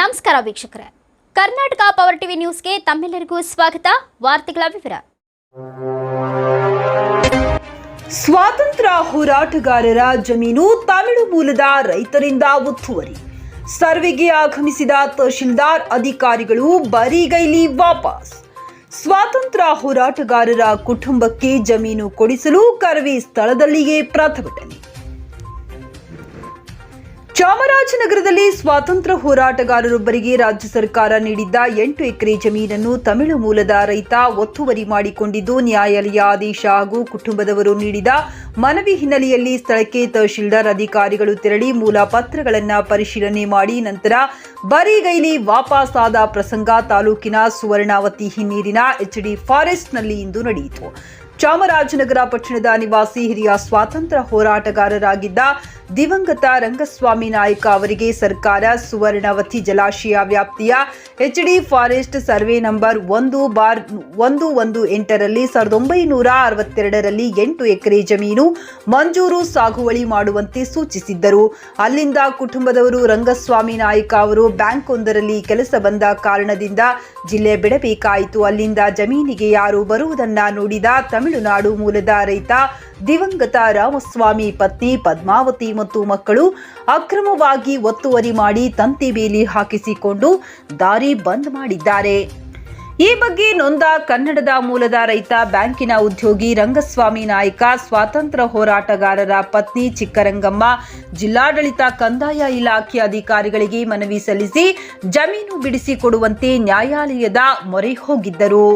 ನಮಸ್ಕಾರ ವೀಕ್ಷಕರೇ. Karnataka power TV ನ್ಯೂಸ್ಗೆ ತಮ್ಮೆಲ್ಲರಿಗೂ ಸ್ವಾಗತ. ವಾರ್ತೆಗಳ ವಿವರ. ಸ್ವಾತಂತ್ರ್ಯ ಹೋರಾಟಗಾರರ ಜಮೀನು ತಮಿಳು ಮೂಲದ ರೈತರಿಂದ ಒತ್ತುವರಿ. ಸರ್ವೆಗೆ ಆಗಮಿಸಿದ ತಹಶೀಲ್ದಾರ್ ಅಧಿಕಾರಿಗಳು ಬರಿಗೈಲಿ ವಾಪಸ್. ಸ್ವಾತಂತ್ರ್ಯ ಹೋರಾಟಗಾರರ ಕುಟುಂಬಕ್ಕೆ ಜಮೀನು ಕೊಡಿಸಲು ಕರವೇ ಸ್ಥಳದಲ್ಲಿಯೇ ಪ್ರತಿಭಟನೆ ಚಾಮರಾಜನಗರದಲ್ಲಿ ಸ್ವಾತಂತ್ರ್ಯ ಹೋರಾಟಗಾರರೊಬ್ಬರಿಗೆ ರಾಜ್ಯ ಸರ್ಕಾರ ನೀಡಿದ್ದ ಎಂಟು ಎಕರೆ ಜಮೀನನ್ನು ತಮಿಳು ಮೂಲದ ರೈತ ಒತ್ತುವರಿ ಮಾಡಿಕೊಂಡಿದ್ದು, ನ್ಯಾಯಾಲಯ ಆದೇಶ ಹಾಗೂ ಕುಟುಂಬದವರು ನೀಡಿದ ಮನವಿ ಹಿನ್ನೆಲೆಯಲ್ಲಿ ಸ್ಥಳಕ್ಕೆ ತಹಶೀಲ್ದಾರ್ ಅಧಿಕಾರಿಗಳು ತೆರಳಿ ಮೂಲ ಪತ್ರಗಳನ್ನು ಪರಿಶೀಲನೆ ಮಾಡಿ ನಂತರ ಬರಿಗೈಲಿ ವಾಪಸಾದ ಪ್ರಸಂಗ ತಾಲೂಕಿನ ಸುವರ್ಣಾವತಿ ಹಿನ್ನೀರಿನ ಎಚ್ಡಿ ಫಾರೆಸ್ಟ್ನಲ್ಲಿ ಇಂದು ನಡೆಯಿತು. ಚಾಮರಾಜನಗರ ಪಟ್ಟಣದ ನಿವಾಸಿ ಹಿರಿಯ ಸ್ವಾತಂತ್ರ್ಯ ಹೋರಾಟಗಾರರಾಗಿದ್ದ ದಿವಂಗತ ರಂಗಸ್ವಾಮಿ ನಾಯ್ಕ ಅವರಿಗೆ ಸರ್ಕಾರ ಸುವರ್ಣವತಿ ಜಲಾಶಯ ವ್ಯಾಪ್ತಿಯ ಎಚ್ಡಿ ಫಾರೆಸ್ಟ್ ಸರ್ವೆ ನಂಬರ್ ಒಂದು ಬಾರ್ ಒಂದು ಒಂದು ಎಂಟರಲ್ಲಿ ಸಾವಿರದ ಒಂಬೈನೂರ ಅರವತ್ತೆರಡರಲ್ಲಿ ಎಂಟು ಎಕರೆ ಜಮೀನು ಮಂಜೂರು ಸಾಗುವಳಿ ಮಾಡುವಂತೆ ಸೂಚಿಸಿದ್ದರು. ಅಲ್ಲಿಂದ ಕುಟುಂಬದವರು ರಂಗಸ್ವಾಮಿ ನಾಯ್ಕ ಅವರು ಬ್ಯಾಂಕ್ ಒಂದರಲ್ಲಿ ಕೆಲಸ ಬಂದ ಕಾರಣದಿಂದ ಜಿಲ್ಲೆ ಬಿಡಬೇಕಾಯಿತು. ಅಲ್ಲಿಂದ ಜಮೀನಿಗೆ ಯಾರು ಬರುವುದನ್ನ ನೋಡಿದ ತಮಿಳುನಾಡು ಮೂಲದ ರೈತ ದಿವಂಗತ ರಾಮಸ್ವಾಮಿ ಪತ್ನಿ ಪದ್ಮಾವತಿ ಮತ್ತು ಮಕ್ಕಳು ಅಕ್ರಮವಾಗಿ ಒತ್ತುವರಿ ಮಾಡಿ ತಂತಿ ಬೇಲಿ ಹಾಕಿಸಿಕೊಂಡು ದಾರಿ ಬಂದ್ ಮಾಡಿದ್ದಾರೆ. ಈ ಬಗ್ಗೆ ನೊಂದ ಕನ್ನಡದ ಮೂಲದ ರೈತ, ಬ್ಯಾಂಕಿನ ಉದ್ಯೋಗಿ, ರಂಗಸ್ವಾಮಿ ನಾಯಕ, ಸ್ವಾತಂತ್ರ್ಯ ಹೋರಾಟಗಾರರ ಪತ್ನಿ ಚಿಕ್ಕರಂಗಮ್ಮ, ಜಿಲ್ಲಾಡಳಿತ ಕಂದಾಯ ಇಲಾಖೆ ಅಧಿಕಾರಿಗಳಿಗೆ ಮನವಿ ಸಲ್ಲಿಸಿ ಜಮೀನು ಬಿಡಿಸಿಕೊಡುವಂತೆ ನ್ಯಾಯಾಲಯದ ಮೊರೆ ಹೋಗಿದ್ದರು.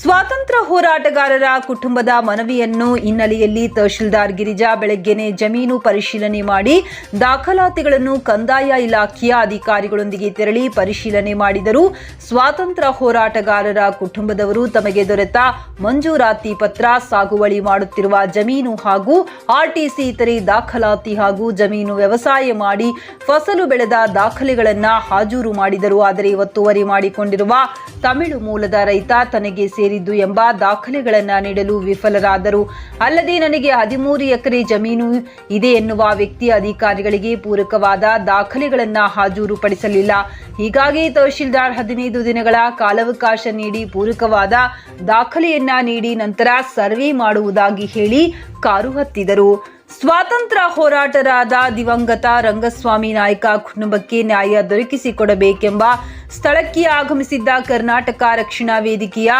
ಸ್ವಾತಂತ್ರ್ಯ ಹೋರಾಟಗಾರರ ಕುಟುಂಬದ ಮನವಿಯನ್ನು ಹಿನ್ನೆಲೆಯಲ್ಲಿ ತಹಶೀಲ್ದಾರ್ ಗಿರಿಜಾ ಬೆಳಗ್ಗೆನೆ ಜಮೀನು ಪರಿಶೀಲನೆ ಮಾಡಿ ದಾಖಲಾತಿಗಳನ್ನು ಕಂದಾಯ ಇಲಾಖೆಯ ಅಧಿಕಾರಿಗಳೊಂದಿಗೆ ತೆರಳಿ ಪರಿಶೀಲನೆ ಮಾಡಿದರು ಸ್ವಾತಂತ್ರ್ಯ ಹೋರಾಟಗಾರರ ಕುಟುಂಬದವರು ತಮಗೆ ದೊರೆತ ಮಂಜೂರಾತಿ ಪತ್ರ ಸಾಗುವಳಿ ಮಾಡುತ್ತಿರುವ ಜಮೀನು ಹಾಗೂ ಆರ್ಟಿಸಿ ಇತರೆ ದಾಖಲಾತಿ ಹಾಗೂ ಜಮೀನು ವ್ಯವಸಾಯ ಮಾಡಿ ಫಸಲು ಬೆಳೆದ ದಾಖಲೆಗಳನ್ನು ಹಾಜೂರು ಮಾಡಿದರು. ಆದರೆ ಒತ್ತುವರಿ ಮಾಡಿಕೊಂಡಿರುವ ತಮಿಳು ಮೂಲದ ರೈತ ತನಗೆ ಸೇರಿದ್ದು ಎಂಬ ದಾಖಲೆಗಳನ್ನು ನೀಡಲು ವಿಫಲರಾದರು. ಅಲ್ಲದೆ ನನಗೆ ಹದಿಮೂರು ಎಕರೆ ಜಮೀನು ಇದೆ ಎನ್ನುವ ವ್ಯಕ್ತಿ ಅಧಿಕಾರಿಗಳಿಗೆ ಪೂರಕವಾದ ದಾಖಲೆಗಳನ್ನು ಹಾಜರುಪಡಿಸಲಿಲ್ಲ. ಹೀಗಾಗಿ ತಹಶೀಲ್ದಾರ್ ಹದಿನೈದು ದಿನಗಳ ಕಾಲಾವಕಾಶ ನೀಡಿ ಪೂರಕವಾದ ದಾಖಲೆಯನ್ನ ನೀಡಿ ನಂತರ ಸರ್ವೆ ಮಾಡುವುದಾಗಿ ಹೇಳಿ ಕಾರು ಹತ್ತಿದರು. ಸ್ವಾತಂತ್ರ್ಯ ಹೋರಾಟರಾದ ದಿವಂಗತ ರಂಗಸ್ವಾಮಿ ನಾಯಕ ಕುಟುಂಬಕ್ಕೆ ನ್ಯಾಯ ದೊರಕಿಸಿಕೊಡಬೇಕೆಂಬ ಸ್ಥಳಕ್ಕೆ ಆಗಮಿಸಿದ್ದ ಕರ್ನಾಟಕ ರಕ್ಷಣಾ ವೇದಿಕೆಯ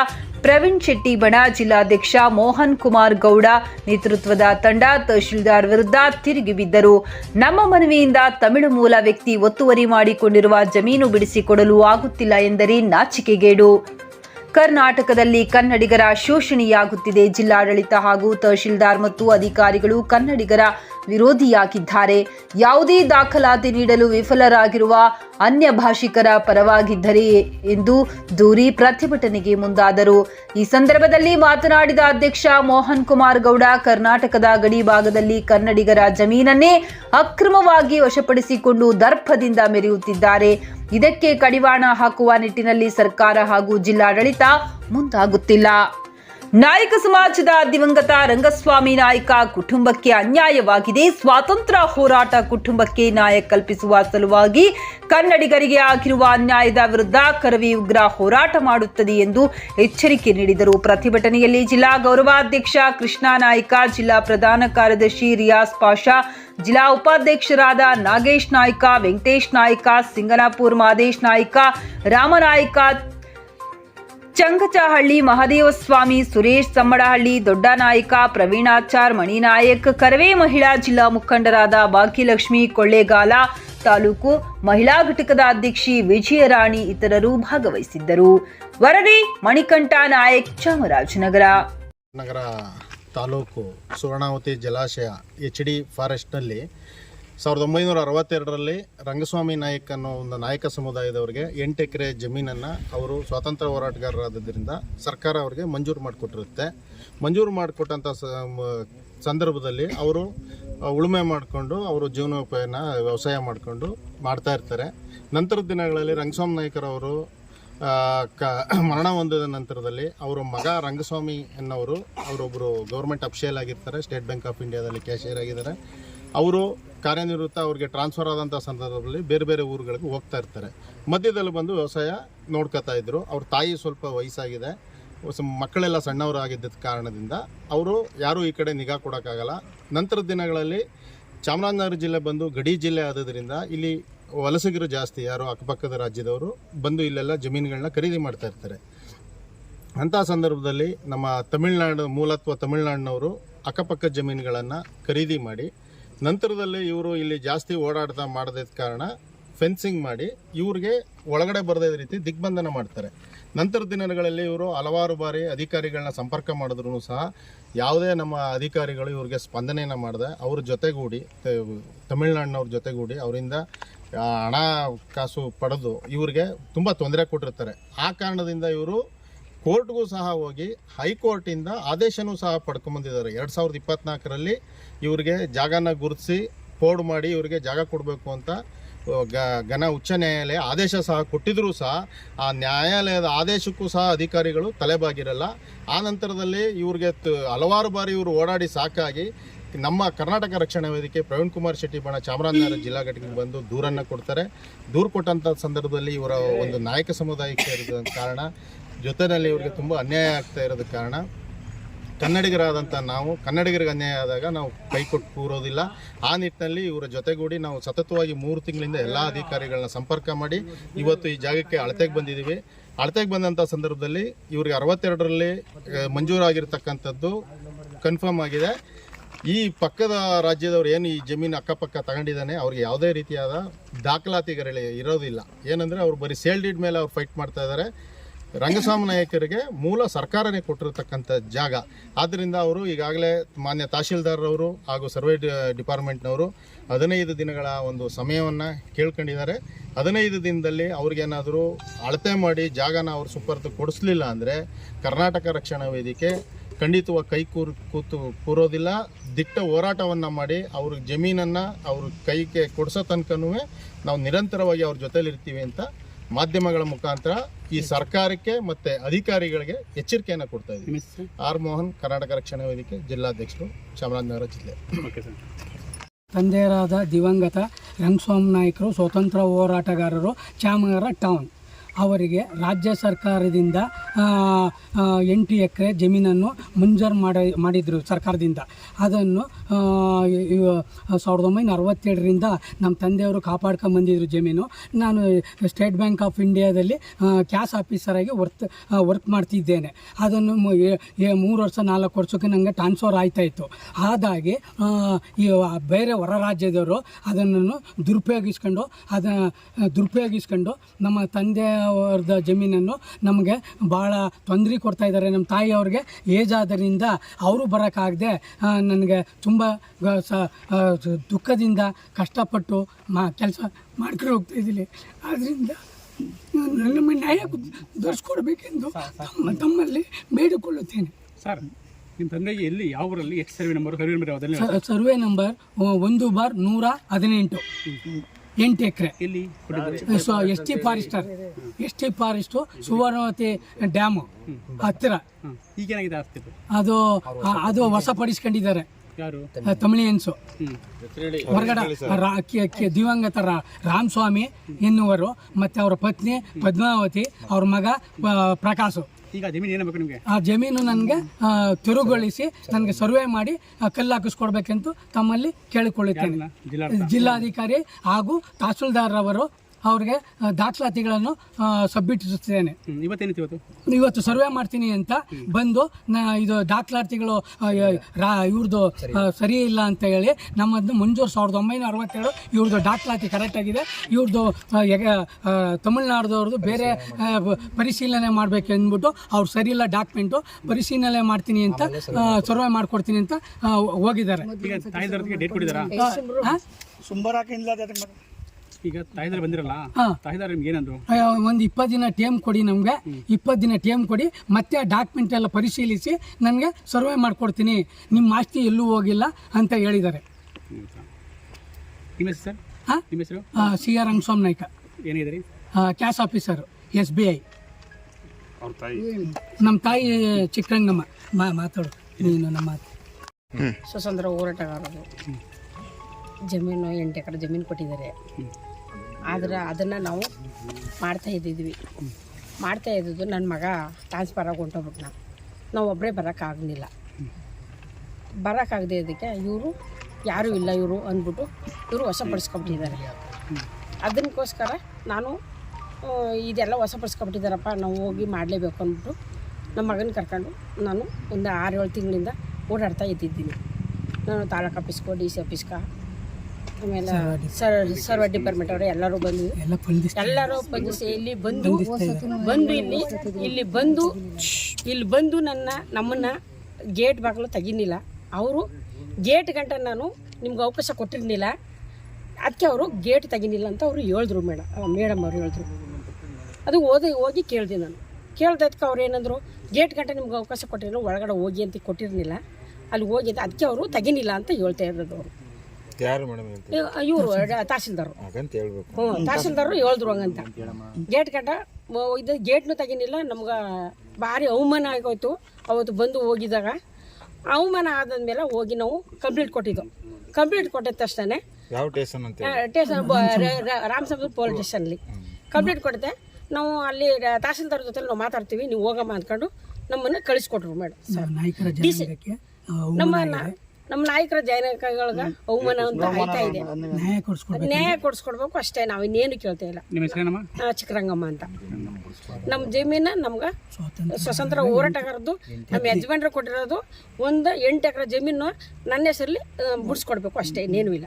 ಪ್ರವೀಣ್ ಶೆಟ್ಟಿ ಬಣ ಜಿಲ್ಲಾಧ್ಯಕ್ಷ ಮೋಹನ್ ಕುಮಾರ್ ಗೌಡ ನೇತೃತ್ವದ ತಂಡ ತಹಶೀಲ್ದಾರ್ ವಿರುದ್ಧ ತಿರುಗಿ ಬಿದ್ದರು. ನಮ್ಮ ಮನವಿಯಿಂದ ತಮಿಳು ಮೂಲ ವ್ಯಕ್ತಿ ಒತ್ತುವರಿ ಮಾಡಿಕೊಂಡಿರುವ ಜಮೀನು ಬಿಡಿಸಿಕೊಡಲು ಆಗುತ್ತಿಲ್ಲ ಎಂದರೆ ನಾಚಿಕೆಗೇಡು. ಕರ್ನಾಟಕದಲ್ಲಿ ಕನ್ನಡಿಗರ ಶೋಷಣೆಯಾಗುತ್ತಿದೆ. ಜಿಲ್ಲಾಡಳಿತ ಹಾಗೂ ತಹಶೀಲ್ದಾರ್ ಮತ್ತು ಅಧಿಕಾರಿಗಳು ಕನ್ನಡಿಗರ ವಿರೋಧಿಯಾಗಿದ್ದಾರೆ. ಯಾವುದೇ ದಾಖಲಾತಿ ನೀಡಲು ವಿಫಲರಾಗಿರುವ ಅನ್ಯ ಭಾಷಿಕರ ಪರವಾಗಿದ್ದರೆ ಎಂದು ದೂರಿ ಪ್ರತಿಭಟನೆಗೆ ಮುಂದಾದರು. ಈ ಸಂದರ್ಭದಲ್ಲಿ ಮಾತನಾಡಿದ ಅಧ್ಯಕ್ಷ ಮೋಹನ್ ಕುಮಾರ್ ಗೌಡ, ಕರ್ನಾಟಕದ ಗಡಿ ಭಾಗದಲ್ಲಿ ಕನ್ನಡಿಗರ ಜಮೀನನ್ನೇ ಅಕ್ರಮವಾಗಿ ವಶಪಡಿಸಿಕೊಂಡು ದರ್ಪದಿಂದ ಮೆರೆಯುತ್ತಿದ್ದಾರೆ. ಇದಕ್ಕೆ ಕಡಿವಾಣ ಹಾಕುವ ನಿಟ್ಟಿನಲ್ಲಿ ಸರ್ಕಾರ ಹಾಗೂ ಜಿಲ್ಲಾಡಳಿತ ಮುಂದಾಗುತ್ತಿಲ್ಲ. ನಾಯಕ ಸಮಾಜದ ದಿವಂಗತ ರಂಗಸ್ವಾಮಿ ನಾಯಕ ಕುಟುಂಬಕ್ಕೆ ಅನ್ಯಾಯವಾಗಿದೆ. ಸ್ವಾತಂತ್ರ್ಯ ಹೋರಾಟ ಕುಟುಂಬಕ್ಕೆ ನ್ಯಾಯ ಕಲ್ಪಿಸುವ ಸಲುವಾಗಿ ಕನ್ನಡಿಗರಿಗೆ ಆಗಿರುವ ಅನ್ಯಾಯದ ವಿರುದ್ಧ ಕರವಿ ಉಗ್ರ ಹೋರಾಟ ಮಾಡುತ್ತದೆ ಎಂದು ಎಚ್ಚರಿಕೆ ನೀಡಿದರು. ಪ್ರತಿಭಟನೆಯಲ್ಲಿ ಜಿಲ್ಲಾ ಗೌರವಾಧ್ಯಕ್ಷ ಕೃಷ್ಣ ನಾಯ್ಕ, ಜಿಲ್ಲಾ ಪ್ರಧಾನ ಕಾರ್ಯದರ್ಶಿ ರಿಯಾಸ್ ಪಾಷಾ, ಜಿಲ್ಲಾ ಉಪಾಧ್ಯಕ್ಷರಾದ ನಾಗೇಶ್ ನಾಯ್ಕ, ವೆಂಕಟೇಶ್ ನಾಯ್ಕ ಸಿಂಗನಾಪುರ್ ಮಾದೇಶ್ ನಾಯ್ಕ ರಾಮನಾಯ್ಕ ಚಂಗಚಹಳ್ಳಿ ಮಹದೇವಸ್ವಾಮಿ, ಸುರೇಶ್ ಸಮ್ಮಡಹಳ್ಳಿ, ದೊಡ್ಡನಾಯಕ ಪ್ರವೀಣಾಚಾರ್ ಮಣಿನಾಯಕ್, ಕರವೇ ಮಹಿಳಾ ಜಿಲ್ಲಾ ಮುಖಂಡರಾದ ಭಾಗ್ಯಲಕ್ಷ್ಮಿ, ಕೊಳ್ಳೇಗಾಲ ತಾಲೂಕು ಮಹಿಳಾ ಘಟಕದ ಅಧ್ಯಕ್ಷಿ ವಿಜಯರಾಣಿ ಇತರರು ಭಾಗವಹಿಸಿದ್ದರು. ವರದಿ, ಮಣಿಕಂಠ ನಾಯಕ್, ಚಾಮರಾಜನಗರ. ನಗರ ತಾಲೂಕು ಸುವರ್ಣಾವತಿ ಜಲಾಶಯ ಎಚ್ ಡಿ ಫಾರೆಸ್ಟ್ನಲ್ಲಿ ಸಾವಿರದ ಒಂಬೈನೂರ ಅರವತ್ತೆರಡರಲ್ಲಿ ರಂಗಸ್ವಾಮಿ ನಾಯಕ್ ಅನ್ನೋ ಒಂದು ನಾಯಕ ಸಮುದಾಯದವರಿಗೆ ಎಂಟು ಎಕರೆ ಜಮೀನನ್ನು ಅವರು ಸ್ವಾತಂತ್ರ್ಯ ಹೋರಾಟಗಾರರಾದ್ದರಿಂದ ಸರ್ಕಾರ ಅವರಿಗೆ ಮಂಜೂರು ಮಾಡಿಕೊಟ್ಟಿರುತ್ತೆ. ಮಂಜೂರು ಮಾಡಿಕೊಟ್ಟಂಥ ಸಂದರ್ಭದಲ್ಲಿ ಅವರು ಉಳುಮೆ ಮಾಡಿಕೊಂಡು ಅವರು ಜೀವನೋಪಾಯನ ವ್ಯವಸಾಯ ಮಾಡಿಕೊಂಡು ಮಾಡ್ತಾ ಇರ್ತಾರೆ. ನಂತರದ ದಿನಗಳಲ್ಲಿ ರಂಗಸ್ವಾಮಿ ನಾಯಕರವರು ಕ, ಮರಣ ಹೊಂದಿದ ನಂತರದಲ್ಲಿ ಅವರ ಮಗ ರಂಗಸ್ವಾಮಿ ಎನ್ನುವರು ಅವರೊಬ್ಬರು ಗೌರ್ಮೆಂಟ್ ಅಫಿಷಿಯಲ್ ಆಗಿರ್ತಾರೆ, ಸ್ಟೇಟ್ ಬ್ಯಾಂಕ್ ಆಫ್ ಇಂಡಿಯಾದಲ್ಲಿ ಕ್ಯಾಶಿಯರ್ ಆಗಿದ್ದಾರೆ. ಅವರು ಕಾರ್ಯನಿವೃತ್ತ ಅವ್ರಿಗೆ ಟ್ರಾನ್ಸ್ಫರ್ ಆದಂಥ ಸಂದರ್ಭದಲ್ಲಿ ಬೇರೆ ಬೇರೆ ಊರುಗಳಿಗೆ ಹೋಗ್ತಾ ಇರ್ತಾರೆ. ಮಧ್ಯದಲ್ಲಿ ಬಂದು ವ್ಯವಸಾಯ ನೋಡ್ಕೋತಾ ಇದ್ರು. ಅವ್ರ ತಾಯಿ ಸ್ವಲ್ಪ ವಯಸ್ಸಾಗಿದೆ. ಮಕ್ಕಳೆಲ್ಲ ಸಣ್ಣವರಾಗಿದ್ದ ಕಾರಣದಿಂದ ಅವರು ಯಾರೂ ಈ ಕಡೆ ನಿಗಾ ಕೊಡೋಕ್ಕಾಗಲ್ಲ. ನಂತರದ ದಿನಗಳಲ್ಲಿ ಚಾಮರಾಜನಗರ ಜಿಲ್ಲೆ ಬಂದು ಗಡಿ ಜಿಲ್ಲೆ ಆದ್ದರಿಂದ ಇಲ್ಲಿ ವಲಸಿಗರು ಜಾಸ್ತಿ, ಯಾರು ಅಕ್ಕಪಕ್ಕದ ರಾಜ್ಯದವರು ಬಂದು ಇಲ್ಲೆಲ್ಲ ಜಮೀನುಗಳನ್ನ ಖರೀದಿ ಮಾಡ್ತಾ ಇರ್ತಾರೆ. ಅಂಥ ಸಂದರ್ಭದಲ್ಲಿ ನಮ್ಮ ತಮಿಳ್ನಾಡು ಮೂಲತ್ವ ತಮಿಳ್ನಾಡಿನವರು ಅಕ್ಕಪಕ್ಕ ಜಮೀನುಗಳನ್ನು ಖರೀದಿ ಮಾಡಿ ನಂತರದಲ್ಲಿ ಇವರು ಇಲ್ಲಿ ಜಾಸ್ತಿ ಓಡಾಡ್ತಾ ಮಾಡದ ಕಾರಣ ಫೆನ್ಸಿಂಗ್ ಮಾಡಿ ಇವ್ರಿಗೆ ಒಳಗಡೆ ಬರದೇ ರೀತಿ ದಿಗ್ಬಂಧನ ಮಾಡ್ತಾರೆ. ನಂತರ ದಿನಗಳಲ್ಲಿ ಇವರು ಹಲವಾರು ಬಾರಿ ಅಧಿಕಾರಿಗಳನ್ನ ಸಂಪರ್ಕ ಮಾಡಿದ್ರು ಸಹ ಯಾವುದೇ ನಮ್ಮ ಅಧಿಕಾರಿಗಳು ಇವ್ರಿಗೆ ಸ್ಪಂದನೆಯನ್ನು ಮಾಡಿದೆ, ಅವ್ರ ಜೊತೆಗೂಡಿ ತಮಿಳ್ನಾಡಿನವ್ರ ಜೊತೆಗೂಡಿ ಅವರಿಂದ ಹಣ ಕಾಸು ಪಡೆದು ಇವ್ರಿಗೆ ತುಂಬ ತೊಂದರೆ ಕೊಟ್ಟಿರ್ತಾರೆ. ಆ ಕಾರಣದಿಂದ ಇವರು ಕೋರ್ಟ್ಗೂ ಸಹ ಹೋಗಿ ಹೈಕೋರ್ಟಿಂದ ಆದೇಶನೂ ಸಹ ಪಡ್ಕೊಂಡ್ಬಂದಿದ್ದಾರೆ ಎರಡು ಸಾವಿರದ ಇಪ್ಪತ್ನಾಲ್ಕರಲ್ಲಿ ಇವ್ರಿಗೆ ಜಾಗನ ಗುರುತಿಸಿ ಕೋಡ್ ಮಾಡಿ ಇವರಿಗೆ ಜಾಗ ಕೊಡಬೇಕು ಅಂತ ಘನ ಉಚ್ಚ ನ್ಯಾಯಾಲಯ ಆದೇಶ ಸಹ ಕೊಟ್ಟಿದ್ರೂ ಸಹ ಆ ನ್ಯಾಯಾಲಯದ ಆದೇಶಕ್ಕೂ ಸಹ ಅಧಿಕಾರಿಗಳು ತಲೆಬಾಗಿರಲ್ಲ. ಆ ನಂತರದಲ್ಲಿ ಇವ್ರಿಗೆ ಹಲವಾರು ಬಾರಿ ಇವರು ಓಡಾಡಿ ಸಾಕಾಗಿ ನಮ್ಮ ಕರ್ನಾಟಕ ರಕ್ಷಣಾ ವೇದಿಕೆ ಪ್ರವೀಣ್ ಕುಮಾರ್ ಶೆಟ್ಟಿ ಬಣ ಚಾಮರಾಜನಗರ ಜಿಲ್ಲಾ ಘಟಕಕ್ಕೆ ಬಂದು ದೂರನ್ನು ಕೊಡ್ತಾರೆ. ದೂರು ಕೊಟ್ಟಂಥ ಸಂದರ್ಭದಲ್ಲಿ ಇವರ ಒಂದು ನಾಯಕ ಸಮುದಾಯಕ್ಕೆ ಇರೋದ ಕಾರಣ, ಜೊತೆಯಲ್ಲಿ ಇವರಿಗೆ ತುಂಬ ಅನ್ಯಾಯ ಆಗ್ತಾ ಇರೋದ ಕಾರಣ. ಕನ್ನಡಿಗರಾದಂಥ ನಾವು, ಕನ್ನಡಿಗರಿಗೆ ಅನ್ಯಾಯ ಆದಾಗ ನಾವು ಕೈ ಕೊಟ್ಟು ಕೂರೋದಿಲ್ಲ. ಆ ನಿಟ್ಟಿನಲ್ಲಿ ಇವರ ಜೊತೆಗೂಡಿ ನಾವು ಸತತವಾಗಿ ಮೂರು ತಿಂಗಳಿಂದ ಎಲ್ಲ ಅಧಿಕಾರಿಗಳನ್ನ ಸಂಪರ್ಕ ಮಾಡಿ ಇವತ್ತು ಈ ಜಾಗಕ್ಕೆ ಅಳತೆಗೆ ಬಂದಿದ್ದೀವಿ. ಅಳತೆಗೆ ಬಂದಂಥ ಸಂದರ್ಭದಲ್ಲಿ ಇವ್ರಿಗೆ ಅರವತ್ತೆರಡರಲ್ಲಿ ಮಂಜೂರಾಗಿರ್ತಕ್ಕಂಥದ್ದು ಕನ್ಫರ್ಮ್ ಆಗಿದೆ. ಈ ಪಕ್ಕದ ರಾಜ್ಯದವ್ರು ಏನು ಈ ಜಮೀನು ಅಕ್ಕಪಕ್ಕ ತಗೊಂಡಿದ್ದಾನೆ, ಅವ್ರಿಗೆ ಯಾವುದೇ ರೀತಿಯಾದ ದಾಖಲಾತಿಗಳು ಇರೋದಿಲ್ಲ. ಏನಂದರೆ ಅವ್ರು ಬರೀ ಸೇಲ್ಡಿಡ್ ಮೇಲೆ ಅವ್ರು ಫೈಟ್ ಮಾಡ್ತಾ ಇದ್ದಾರೆ ರಂಗಸ್ವಾಮಿ ನಾಯಕರಿಗೆ ಮೂಲ ಸರ್ಕಾರನೇ ಕೊಟ್ಟಿರತಕ್ಕಂಥ ಜಾಗ. ಆದ್ದರಿಂದ ಅವರು ಈಗಾಗಲೇ ಮಾನ್ಯ ತಹಶೀಲ್ದಾರ್ರವರು ಹಾಗೂ ಸರ್ವೆ ಡಿಪಾರ್ಟ್ಮೆಂಟ್ನವರು ಹದಿನೈದು ದಿನಗಳ ಒಂದು ಸಮಯವನ್ನು ಕೇಳ್ಕೊಂಡಿದ್ದಾರೆ. ಹದಿನೈದು ದಿನದಲ್ಲಿ ಅವ್ರಿಗೇನಾದರೂ ಅಳತೆ ಮಾಡಿ ಜಾಗನ ಅವ್ರು ಸುಪರ್ದು ಕೊಡಿಸ್ಲಿಲ್ಲ ಅಂದರೆ ಕರ್ನಾಟಕ ರಕ್ಷಣಾ ವೇದಿಕೆ ಖಂಡಿತವಾಗಿ ಕೈ ಕೂರ್, ಕೂತು ಕೂರೋದಿಲ್ಲ. ದಿಟ್ಟ ಹೋರಾಟವನ್ನು ಮಾಡಿ ಅವ್ರ ಜಮೀನನ್ನು ಅವ್ರ ಕೈಗೆ ಕೊಡಿಸೋ ತನಕನೂ ನಾವು ನಿರಂತರವಾಗಿ ಅವ್ರ ಜೊತೇಲಿರ್ತೀವಿ ಅಂತ ಮಾಧ್ಯಮಗಳ ಮುಖಾಂತರ ಈ ಸರ್ಕಾರಕ್ಕೆ ಮತ್ತೆ ಅಧಿಕಾರಿಗಳಿಗೆ ಎಚ್ಚರಿಕೆಯನ್ನು ಕೊಡ್ತಾ ಇದ್ದೀವಿ. ಆರ್ ಮೋಹನ್ ಕರ್ನಾಟಕ ರಕ್ಷಣಾ ವೇದಿಕೆ ಜಿಲ್ಲಾಧ್ಯಕ್ಷರು ಚಾಮರಾಜನಗರ ಜಿಲ್ಲೆ. ಓಕೆ ಸರ್ ತಂದೆಯರಾದ ದಿವಂಗತ ರಂಗಸ್ವಾಮಿ ನಾಯಕರು ಸ್ವತಂತ್ರ ಹೋರಾಟಗಾರರು ಚಾಮರಾಜ ಟೌನ್ ಅವರಿಗೆ ರಾಜ್ಯ ಸರ್ಕಾರದಿಂದ ಎಂಟು ಎಕರೆ ಜಮೀನನ್ನು ಮಂಜೂರು ಮಾಡಿ, ಮಾಡಿದರು ಸರ್ಕಾರದಿಂದ. ಅದನ್ನು ಸಾವಿರದ ಒಂಬೈನೂರ ಅರವತ್ತೇಳರಿಂದ ನಮ್ಮ ತಂದೆಯವರು ಕಾಪಾಡ್ಕೊಂಡು ಬಂದಿದ್ರು ಜಮೀನು. ನಾನು ಸ್ಟೇಟ್ ಬ್ಯಾಂಕ್ ಆಫ್ ಇಂಡಿಯಾದಲ್ಲಿ ಕ್ಯಾಶ್ ಆಫೀಸರಾಗಿ ವರ್ತ್ ವರ್ಕ್ ಮಾಡ್ತಿದ್ದೇನೆ. ಅದನ್ನು ಮೂರು ವರ್ಷ, ನಾಲ್ಕು ವರ್ಷಕ್ಕೆ ನನಗೆ ಟ್ರಾನ್ಸ್ಫರ್ ಆಯ್ತಾ ಇತ್ತು ಹಾಗಾಗಿ ಈ ಬೇರೆ ಹೊರ ರಾಜ್ಯದವರು ಅದನ್ನು ದುರುಪಯೋಗಿಸ್ಕೊಂಡು ಅದನ್ನು, ದುರುಪಯೋಗಿಸ್ಕೊಂಡು ನಮ್ಮ ತಂದೆಯವ್ರದ ಜಮೀನನ್ನು ನಮಗೆ ಭಾಳ ತೊಂದರೆ ಕೊಡ್ತಾ ಇದ್ದಾರೆ. ನಮ್ಮ ತಾಯಿಯವ್ರಿಗೆ ಏಜ್ ಆದ್ದರಿಂದ ಅವರು ಬರೋಕ್ಕಾಗದೆ ನನಗೆ ತುಂಬ ಸ ದುಃಖದಿಂದ ಕಷ್ಟಪಟ್ಟು ಮಾ ಕೆಲಸ ಮಾಡ್ಕೊಂಡು ಹೋಗ್ತಾ ಇದ್ದೀನಿ. ಆದ್ದರಿಂದ ನಮ್ಮ ನ್ಯಾಯ ದೊರೆಸ್ಕೊಡ್ಬೇಕೆಂದು ತಮ್ಮ ತಮ್ಮಲ್ಲಿ ಬೇಡಿಕೊಳ್ಳುತ್ತೇನೆ. ಸರ್ ನಿಮ್ಮ ತಂದೆಗೆ ಎಲ್ಲಿ ಯಾವ ಊರಲ್ಲಿ ಎಷ್ಟು survey number survey number survey number ಒಂದು ಬಾರ್ ನೂರ ಹದಿನೆಂಟು. ಎಂಟು ಎಕರೆ. S T forester S T forest Suvarnavathi dam ಹತ್ತಿರ. ಅದು? ಅದು ವಶಪಡಿಸ್ಕೊಂಡಿದ್ದಾರೆ. ತಮಿಳಿಯನ್ಸು ಹೊರಗಡೆ ದಿವಂಗತ ರಾಮಸ್ವಾಮಿ ಎನ್ನುವರು ಮತ್ತೆ ಅವರ ಪತ್ನಿ ಪದ್ಮಾವತಿ ಅವ್ರ ಮಗ ಪ್ರಕಾಶು. ಈಗ ಜಮೀನು ಏನಬೇಕು ನಿಮಗೆ? ಆ ಜಮೀನು ನನಗೆ ತಿರುಗೊಳಿಸಿ ನನಗೆ ಸರ್ವೆ ಮಾಡಿ ಕಲ್ಲು ಹಾಕಿಸ್ಕೊಡ್ಬೇಕೆಂದು ತಮ್ಮಲ್ಲಿ ಕೇಳಿಕೊಳ್ಳುತ್ತೇನೆ. ಜಿಲ್ಲಾಧಿಕಾರಿ ಹಾಗೂ ತಹಸೀಲ್ದಾರ್ ಅವರು ಅವ್ರಿಗೆ ದಾಖಲಾತಿಗಳನ್ನು ಇವತ್ತೇನಿತ್ತು ಇವತ್ತು? ಇವತ್ತು ಸರ್ವೆ ಮಾಡ್ತೀನಿ ಅಂತ ಬಂದು ನಾ ಇದು ದಾಖಲಾತಿಗಳು ರಾ ಇವ್ರದ್ದು ಸರಿ. ಇಲ್ಲ ಅಂತ ಹೇಳಿ ನಮ್ಮದು ಮಂಜೂರು ಸಾವಿರದ ಒಂಬೈನೂರ ಅರವತ್ತೇಳು ಇವ್ರದ್ದು ದಾಖಲಾತಿ ಕರೆಕ್ಟಾಗಿದೆ ಇವ್ರದ್ದು ತಮಿಳ್ನಾಡದವ್ರದ್ದು ಬೇರೆ ಪರಿಶೀಲನೆ ಮಾಡಬೇಕು ಅಂದ್ಬಿಟ್ಟು ಅವ್ರು ಸರಿ ಇಲ್ಲ ಡಾಕ್ಯುಮೆಂಟು ಪರಿಶೀಲನೆ ಮಾಡ್ತೀನಿ ಅಂತ ಸರ್ವೆ ಮಾಡ್ಕೊಡ್ತೀನಿ ಅಂತ ಹೋಗಿದ್ದಾರೆ. ಈಗ ಆ? ತಾಯಿದಾರ ಬಂದಿರಲ್ಲ? ಹಾ. ತಾಯಿದಾರ ನಿಮ್ಗೆ ಏನಂದ್ರು? ಅಯ್ಯೋ, ಒಂದು ಇಪ್ಪತ್ತು ದಿನ ಟೈಮ್ ಕೊಡಿ ನಮಗೆ. ಇಪ್ಪತ್ತು ದಿನ ಟೈಮ್ ಕೊಡಿ. ಮತ್ತೆ ಡಾಕ್ಯುಮೆಂಟ್ ಎಲ್ಲ ಪರಿಶೀಲಿಸಿ ನನಗೆ ಸರ್ವೆ ಮಾಡಿಕೊಡ್ತೀನಿ. ನಿಮ್ಮ ಆಸ್ತಿ ಎಲ್ಲೂ ಹೋಗಿಲ್ಲ ಅಂತ ಹೇಳಿದ್ದಾರೆ. ನಿಮ್ಮ ಹೆಸರು ಸರ್? ಹಾಂ? ನಿಮ್ಮ ಹೆಸರು? C R Rangaswamy Naik. ಏನಿದ್ರಿ cash officer S B I. ಅವ್ರ ತಾಯಿ. ನಮ್ಮ ತಾಯಿ ಚಿಕ್ಕರಂಗಮ್ಮ. ಮಾ ಮಾತಾಡು. ನೀನು ನಮ್ಮ ಸ್ವತಂತ್ರ ಹೋರಾಟಗಾರರು. ಜಮೀನು ಎಂಟು ಎಕರೆ ಜಮೀನು ಕೊಟ್ಟಿದ್ದಾರೆ. ಆದ್ರೆ ಅದನ್ನು ನಾವು ಮಾಡ್ತಾ ಇದ್ದಿದ್ವಿ. ಮಾಡ್ತಾ ಇದ್ದಿದ್ದು ನನ್ನ ಮಗ ಟ್ರಾನ್ಸ್ಫರ್ ಆಗಿ ಹೊಂಟೋಗ್ಬಿಟ್ನ. ನಾವು ಒಬ್ಬರೇ ಬರೋಕ್ಕಾಗಲಿಲ್ಲ ಬರೋಕ್ಕಾಗದೆ ಇದಕ್ಕೆ ಇವರು ಯಾರೂ ಇಲ್ಲ ಇವರು ಅಂದ್ಬಿಟ್ಟು ಇವರು ಹೊಸಪಡಿಸ್ಕೊಬಿಟ್ಟಿದ್ದಾರೆ ಅದಕ್ಕೋಸ್ಕರ ನಾನು ಇದೆಲ್ಲ ಹೊಸಪಡಿಸ್ಕೊಬಿಟ್ಟಿದ್ದಾರಪ್ಪ ನಾವು ಹೋಗಿ ಮಾಡಲೇಬೇಕು ಅಂದ್ಬಿಟ್ಟು ನಮ್ಮ ಮಗನ ಕರ್ಕೊಂಡು ನಾನು ಒಂದು ಆರು ಏಳು ತಿಂಗಳಿಂದ ಓಡಾಡ್ತಾ ಇದ್ದಿದ್ದೀನಿ. ನಾನು ತಾಲೂಕು ಆಫೀಸ್ಗೋ ಡಿ ಸಿ ಆಫೀಸ್ಗ ಆಮೇಲೆ ಸರ್ ಸರ್ವ ಡಿಪಾರ್ಟ್ಮೆಂಟ್ ಅವರು ಎಲ್ಲರೂ ಬಂದು ಎಲ್ಲರೂ ಬಂದು ಇಲ್ಲಿ ಬಂದು ಬಂದು ಇಲ್ಲಿ ಇಲ್ಲಿ ಬಂದು ಇಲ್ಲಿ ಬಂದು ನನ್ನ ನಮ್ಮನ್ನ ಗೇಟ್ ಬಾಗಿಲು ತೆಗಿನಿಲ್ಲ ಅವರು ಗೇಟ್ ಗಂಟ ನಾನು ನಿಮ್ಗೆ ಅವಕಾಶ ಕೊಟ್ಟಿರಲಿಲ್ಲ. ಅದಕ್ಕೆ ಅವರು ಗೇಟ್ ತೆಗಿನಿಲ್ಲ ಅಂತ ಅವರು ಹೇಳಿದ್ರು ಮೇಡಮ್ ಮೇಡಮ್ ಅವರು ಹೇಳಿದ್ರು. ಅದು ಓದಿ ಹೋಗಿ ಕೇಳಿದೆ ನಾನು. ಕೇಳ್ದಕ್ಕೆ ಅವ್ರು ಏನಂದ್ರು ಗೇಟ್ ಗಂಟೆ ನಿಮ್ಗೆ ಅವಕಾಶ ಕೊಟ್ಟಿರೋ ಒಳಗಡೆ ಹೋಗಿ ಅಂತ ಕೊಟ್ಟಿರಲಿಲ್ಲ. ಅಲ್ಲಿ ಹೋಗಿದ್ದೆ ಅದಕ್ಕೆ ಅವರು ತೆಗಿನಿಲ್ಲ ಅಂತ ಹೇಳ್ತಾ ಇರೋದು ಅವರು. ಯಾರು ಮೇಡಮ್ ಹೇಳ್ತೀವಿ ಇವರು ತಹಸೀಲ್ದಾರ್ ಹಾಗಂತ ಹೇಳ್ಬೇಕು. ಹ್ಞೂ ತಹಸೀಲ್ದಾರ್ ಹೇಳಿದ್ರು ಹಂಗಂತ ಗೇಟ್ ಕಟ್ಟ ಇದು ಗೇಟ್ನು ತೆಗಿನಿಲ್ಲ ನಮ್ಗೆ ಭಾರಿ ಅವಮಾನ ಆಗೋಯ್ತು. ಅವತ್ತು ಬಂದು ಹೋಗಿದಾಗ ಅವಮಾನ ಆದಮೇಲೆ ಹೋಗಿ ನಾವು ಕಂಪ್ಲೀಟ್ ಕೊಟ್ಟಿದ್ದು. ಕಂಪ್ಲೀಟ್ ಕೊಟ್ಟಿದ ತಕ್ಷಣ ಯಾವ ಸ್ಟೇಷನ್ ಅಂತ ಹೇಳಿ? ಸ್ಟೇಷನ್ ರಾಮಸಮುದ್ರ ಪೊಲೀಸ್ ಸ್ಟೇಷನಲ್ಲಿ. ಕಂಪ್ಲೇಂಟ್ ಕೊಡುತ್ತೆ ನಾವು ಅಲ್ಲಿ ತಹಸೀಲ್ದಾರ್ ಜೊತೆ ನಾವು ಮಾತಾಡ್ತೀವಿ ನೀವು ಹೋಗಮ್ಮ ಅಂದ್ಕೊಂಡು ನಮ್ಮನ್ನು ಕಳಿಸ್ಕೊಟ್ರು ಮೇಡಮ್ ನಮ್ಮ ನಮ್ಮ ನಾಯಕರ ಜೈನಕಗಳಿಗೆ ಅವಮಾನ ಅಂತ ಆಯ್ತಾ ಇದೆ. ನ್ಯಾಯ ಕೊಡಿಸ್ಕೊಡ್ಬೇಕು ಅಷ್ಟೇ ನಾವು. ಇನ್ನೇನು ಕೇಳ್ತಾ ಇಲ್ಲ. ನಿಮ್ಮ ಹೆಸರೇನಮ್ಮ? ಆ, ಚಿಕ್ಕರಂಗಮ್ಮ ಅಂತ. ನಮ್ಮ ಜಮೀನ ನಮ್ಗೆ ಸ್ವತಂತ್ರ ಹೋರಾಟಗಾರದ್ದು ನಮ್ಮ ಯಜಮಾನ್ರು ಕೊಟ್ಟಿರೋದು ಒಂದು ಎಂಟು ಎಕರೆ ಜಮೀನು ನನ್ನ ಹೆಸರಲ್ಲಿ ಬಿಡಿಸ್ಕೊಡ್ಬೇಕು ಅಷ್ಟೇ ಇನ್ನೇನು ಇಲ್ಲ.